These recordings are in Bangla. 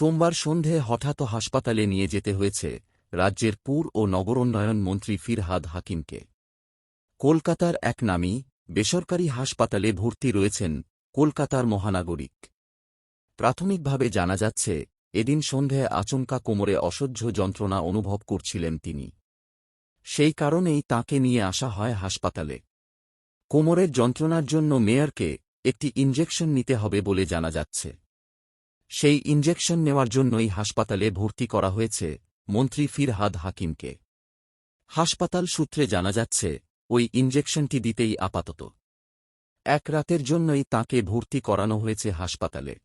সোমবার সন্ধে হঠাৎ হাসপাতালে নিয়ে যেতে হয়েছে রাজ্যের পুর ও নগরোন্নয়ন মন্ত্রী ফিরহাদ হাকিমকে। কলকাতার এক নামী, বেসরকারি হাসপাতালে ভর্তি রয়েছেন কলকাতার মহানাগরিক। প্রাথমিকভাবে জানা যাচ্ছে, এদিন সন্ধে আচমকা কোমরে অসহ্য যন্ত্রণা অনুভব করছিলেন তিনি। সেই কারণেই তাঁকে নিয়ে আসা হয় হাসপাতালে। কোমরের যন্ত্রণার জন্য মেয়রকে একটি ইনজেকশন নিতে হবে বলে জানা যাচ্ছে। সেই ইনজেকশন নেওয়ার জন্যই হাসপাতালে ভর্তি করা হয়েছে মন্ত্রী ফিরহাদ হাকিমকে। হাসপাতাল সূত্রে জানা যাচ্ছে, ওই ইনজেকশনটি দিতেই আপাতত। এক রাতের জন্যই তাঁকে ভর্তি করানো হয়েছে হাসপাতালে।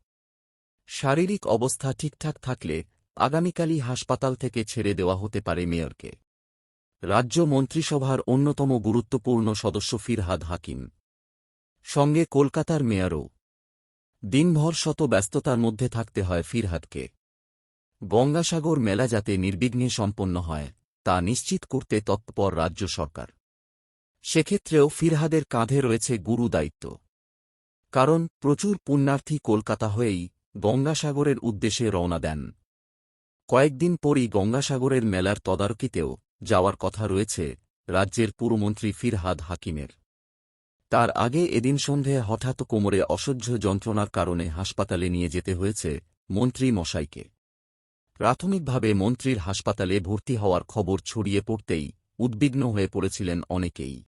শারীরিক অবস্থা ঠিকঠাক থাকলে আগামীকালই হাসপাতাল থেকে ছেড়ে দেওয়া হতে পারে মেয়রকে। রাজ্য মন্ত্রিসভার অন্যতম গুরুত্বপূর্ণ সদস্য ফিরহাদ হাকিম। সঙ্গে কলকাতার মেয়রও। দিনভর শত ব্যস্ততার মধ্যে থাকতে হয় ফিরহাদকে। গঙ্গাসাগর মেলা যাতে নির্বিঘ্নে সম্পন্ন হয়, তা নিশ্চিত করতে তৎপর রাজ্য সরকার। সেক্ষেত্রেও ফিরহাদের কাঁধে রয়েছে গুরু দায়িত্ব। কারণ প্রচুর পুণ্যার্থী কলকাতা হয়েই গঙ্গাসাগরের উদ্দেশ্যে রওনা দেন। কয়েকদিন পরই গঙ্গাসাগরের মেলার তদারকিতেও যাওয়ার কথা রয়েছে রাজ্যের পুরমন্ত্রী ফিরহাদ হাকিমের। তার আগে এদিন সন্ধে হঠাৎ কোমরে অসহ্য যন্ত্রণার কারণে হাসপাতালে নিয়ে যেতে হয়েছে মন্ত্রী মশাইকে। প্রাথমিকভাবে মন্ত্রীর হাসপাতালে ভর্তি হওয়ার খবর ছড়িয়ে পড়তেই উদ্বিগ্ন হয়ে পড়েছিলেন অনেকেই।